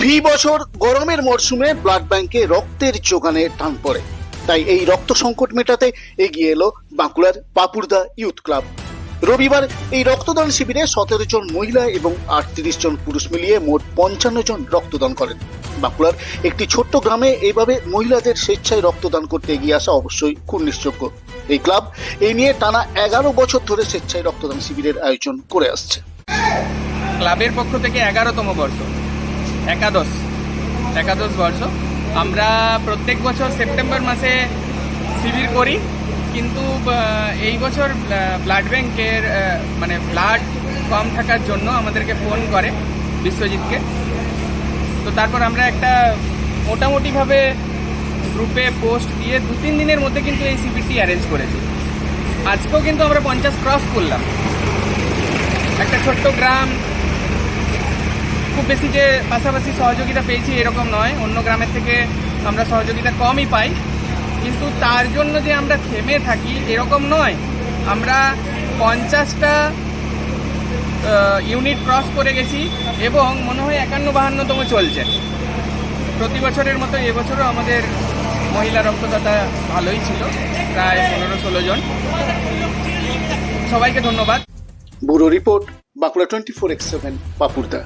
ফি বছর গরমের মরশুমে ব্লাড ব্যাংকে রক্তের যোগানে টান পড়ে। তাই এই রক্ত সংকট মেটাতে এগিয়ে এলো বাঁকুড়ার পাপুরদা ইউথ ক্লাব। রবিবার এই রক্তদান শিবিরে সতেরো জন মহিলা এবং আটত্রিশ জন পুরুষ মিলিয়ে মোট পঞ্চান্ন জন রক্তদান করেন। বাঁকুড়ার একটি ছোট্ট গ্রামে এইভাবে মহিলাদের স্বেচ্ছায় রক্তদান করতে এগিয়ে আসা অবশ্যই কুর্নিশযোগ্য এই ক্লাব এই নিয়ে টানা এগারো বছর ধরে স্বেচ্ছায় রক্তদান শিবিরের আয়োজন করে আসছে। ক্লাবের পক্ষ থেকে এগারোতম বর্ষ। একাদশ। একাদশ বর্ষ। আমরা প্রত্যেক বছর সেপ্টেম্বর মাসে শিবির করি, কিন্তু এই বছর ব্লাড ব্যাংকের মানে ব্লাড কম থাকার জন্য আমাদেরকে ফোন করে বিশ্বজিৎকে। তো তারপর আমরা একটা মোটামুটিভাবে গ্রুপে পোস্ট দিয়ে দু তিন দিনের মধ্যে কিন্তু এই শিবিরটি অ্যারেঞ্জ করেছি। আজকেও কিন্তু আমরা পঞ্চাশ ক্রস করলাম। একটা ছোট্ট গ্রাম খুব বেশি যে পাশাপাশি সহযোগিতা পেয়েছি এরকম নয়। অন্য গ্রামের থেকে আমরা সহযোগিতা কমই পাই। কিন্তু তার জন্য যে আমরা থেমে থাকি এরকম নয়। আমরা পঞ্চাশটা ইউনিট ক্রস করে গেছি এবং মনে হয় একান্ন বাহান্নতম চলছে। প্রতি বছরের মতো এবছরও আমাদের মহিলা রক্তদাতা ভালোই ছিল, প্রায় পনেরো ষোলো জন। সবাইকে ধন্যবাদ। Bureau report Bankura twenty four X seven পাপুরদা